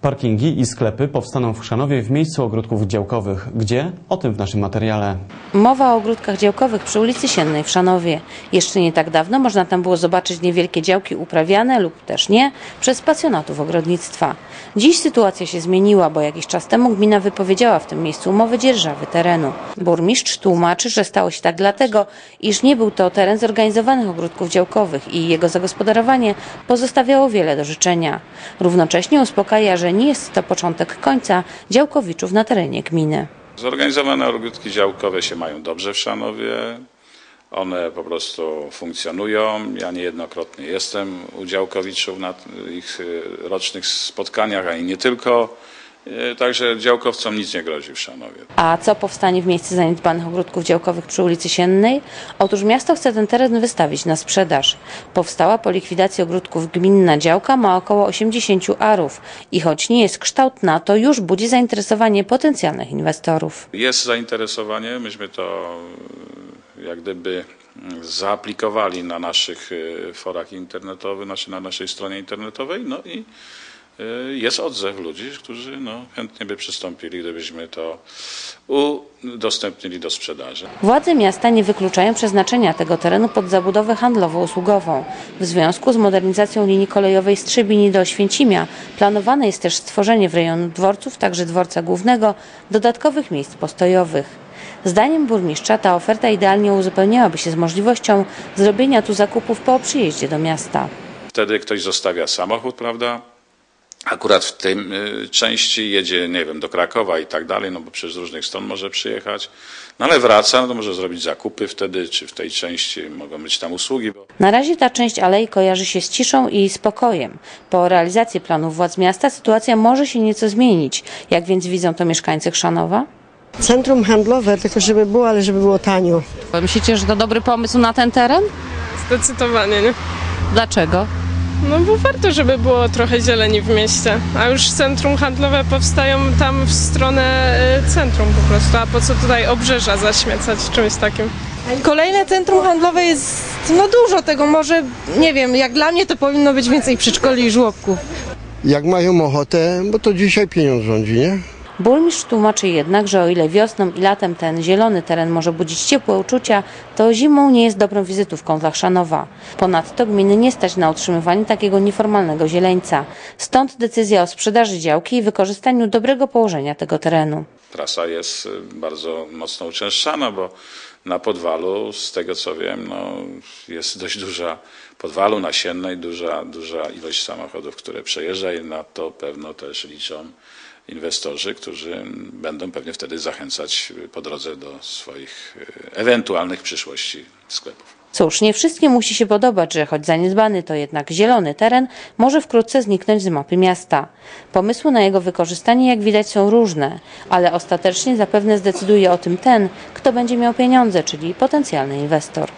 Parkingi i sklepy powstaną w Chrzanowie w miejscu ogródków działkowych. Gdzie? O tym w naszym materiale. Mowa o ogródkach działkowych przy ulicy Siennej w Szanowie. Jeszcze nie tak dawno można tam było zobaczyć niewielkie działki uprawiane lub też nie przez pasjonatów ogrodnictwa. Dziś sytuacja się zmieniła, bo jakiś czas temu gmina wypowiedziała w tym miejscu umowę dzierżawy terenu. Burmistrz tłumaczy, że stało się tak dlatego, iż nie był to teren zorganizowanych ogródków działkowych i jego zagospodarowanie pozostawiało wiele do życzenia. Równocześnie uspokaja, że nie jest to początek końca działkowiczów na terenie gminy. Zorganizowane ogródki działkowe się mają dobrze w Szanowie. One po prostu funkcjonują. Ja niejednokrotnie jestem u działkowiczów na ich y, rocznych spotkaniach, a i nie tylko. Y, Także działkowcom nic nie grozi w Szanowie. A co powstanie w miejsce zaniedbanych ogródków działkowych przy ulicy Siennej? Otóż miasto chce ten teren wystawić na sprzedaż. Powstała po likwidacji ogródków gminna działka ma około 80 arów i choć nie jest kształtna, to już budzi zainteresowanie potencjalnych inwestorów. Jest zainteresowanie, myśmy to y, jak gdyby y, zaaplikowali na naszych y, forach internetowych, znaczy na naszej stronie internetowej, no i jest odzew ludzi, którzy no, chętnie by przystąpili, gdybyśmy to udostępnili do sprzedaży. Władze miasta nie wykluczają przeznaczenia tego terenu pod zabudowę handlowo-usługową. W związku z modernizacją linii kolejowej z Trzebini do Święcimia planowane jest też stworzenie w rejonu dworców, także dworca głównego, dodatkowych miejsc postojowych. Zdaniem burmistrza ta oferta idealnie uzupełniałaby się z możliwością zrobienia tu zakupów po przyjeździe do miasta. Wtedy ktoś zostawia samochód, prawda? Akurat w tym y, części jedzie, nie wiem, do Krakowa i tak dalej, no bo przecież z różnych stron może przyjechać. No ale wraca, no to może zrobić zakupy wtedy, czy w tej części mogą być tam usługi. Bo Na razie ta część alei kojarzy się z ciszą i spokojem. Po realizacji planów władz miasta sytuacja może się nieco zmienić. Jak więc widzą to mieszkańcy Chrzanowa? Centrum handlowe, tylko żeby było, ale żeby było tanio. Myślicie, że to dobry pomysł na ten teren? Zdecydowanie, nie? Dlaczego? No bo warto, żeby było trochę zieleni w mieście. A już centrum handlowe powstają tam w stronę e, centrum po prostu. A po co tutaj obrzeża zaśmiecać czymś takim? Kolejne centrum handlowe jest no dużo tego, może nie wiem, jak dla mnie to powinno być więcej przedszkoli i żłobków. jak mają ochotę, bo to dzisiaj pieniądz rządzi, nie? Burmistrz tłumaczy jednak, że o ile wiosną i latem ten zielony teren może budzić ciepłe uczucia, to zimą nie jest dobrą wizytówką dla Chrzanowa. Ponadto gminy nie stać na utrzymywanie takiego nieformalnego zieleńca. Stąd decyzja o sprzedaży działki i wykorzystaniu dobrego położenia tego terenu. trasa jest y, bardzo mocno uczęszczana, bo na Podwalu, z tego co wiem, no, jest dość duża, Podwalu nasiennej, duża, duża ilość samochodów, które przejeżdża i na to pewno też liczą inwestorzy, którzy będą pewnie wtedy zachęcać po drodze do swoich y, ewentualnych przyszłości sklepów. Cóż, nie wszystkim musi się podobać, że choć zaniedbany to jednak zielony teren może wkrótce zniknąć z mapy miasta. Pomysły na jego wykorzystanie, jak widać, są różne, ale ostatecznie zapewne zdecyduje o tym ten, kto będzie miał pieniądze, czyli potencjalny inwestor.